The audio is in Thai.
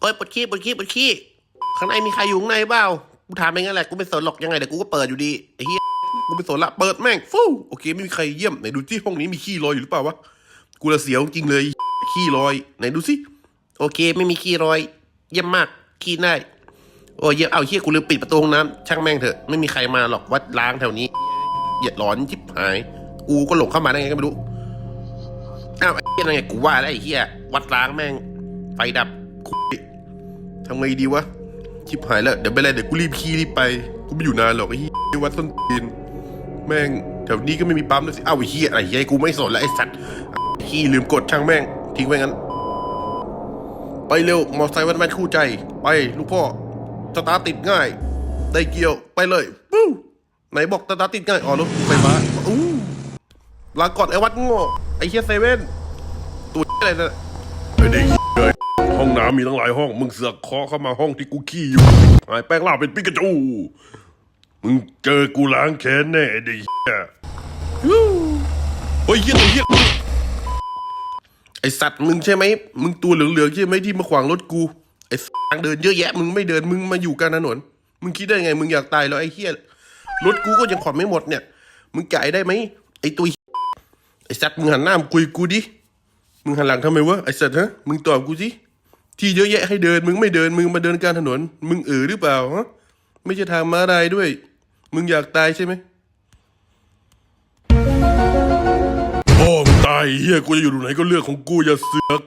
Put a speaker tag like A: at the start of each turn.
A: โอ้ยปวดขี้ปวดขี้ปวดขี้ ข้างในมีใครอยู่ข้างในเปล่า กูถามไปงั้นแหละ กูไม่สนหรอกยังไงเดี๋ยวกูก็เปิดอยู่ดีไอ้เหี้ย กูไม่สนละ เปิดแม่งฟู่โอเคไม่มีใครเยี่ยมไหนดูที่ห้องนี้มีขี้ลอยอยู่หรือเปล่าวะ กูละเสียวจริงเลย ขี้ลอยไหนดูสิโอเค ไม่มีขี้ลอย เยี่ยมมาก ขี้ได้ โอ้ยเยี่ยมเอาเฮียกูลืมปิดประตูห้องน้ำช่างแม่งเถอะ ไม่มีใครมาหรอกวัดล้างแถวนี้เหยียดร้อนชิบหาย กูก็หลงเข้ามาได้ไงก็ไม่รู้ อ้าวไอ้เฮียนั่นไงกูว่าแล้วไอ้เฮียวัดล้างแม่งไฟดับคุยทำไงดีวะชิบหายแล้วเดี๋ยวไปเลยเดี๋ยวกูรีบขี่รีบไปกูไม่อยู่นานหรอกไอ้เฮียวัดต้นตีนแม่งแถวนี้ก็ไม่มีปั๊มด้วยสิอ้าวไอ้เฮียอะไรเฮียกูไม่สนแล้วไอ้สัตว์ขี้ลืมกดช่างแม่งทิ้งไว้งั้น ไปเร็วมอไซค์วันแมนคู่ใจ ไปลูกพ่อสตาร์ติดง่าย ได้เกียวไปเลยปู้ไหนบอกสตาร์ติดง่ายอ๋อรถไฟฟ้าอู้ลาก่อนไอ้วัดโง่ อ้เฮียเซเว่นตัวอะไรนะไอ้เด็กเลยห้องน้ำมีตั้งหลายห้อง มึงเสือกเคาะเข้ามาห้องที่กูขี้อยู่ไอ้แป้งล่าเป็นปิกาจู มึงเจอกูล้างแค้นแน่ไอ้เด็กเหี้ยฮู้เฮ้ยเฮียตัวเฮียไอสัตว์มึงใช่ไหมมึงตัวเหลืองๆใช่ไหมที่มาขวางรถกูไอสังเดินเยอะแยะ มึงไม่เดินมึงมาอยู่กลางถนนมึงคิดได้ไง มึงอยากตายแล้วไอ้เหี้ยรถกูก็ยังขอไม่หมดเนี่ย มึงจ่ายได้ไหมไอตัว สัตว์มึงหันหน้ามาคุยกูดิ มึงหันหลังทำไมวะไอสัตว์ฮะ มึงตอบกูสิ ที่เยอะแยะให้เดิน มึงไม่เดิน มึงมาเดินกลางถนน มึงเออหรือเปล่าฮะ ไม่ใช่ทางม้าลายด้วย มึงอยากตายใช่ไหมพ่อมึงตายเฮียกูจะอยู่ตรงไหนก็เรื่องของกูอย่าเสือก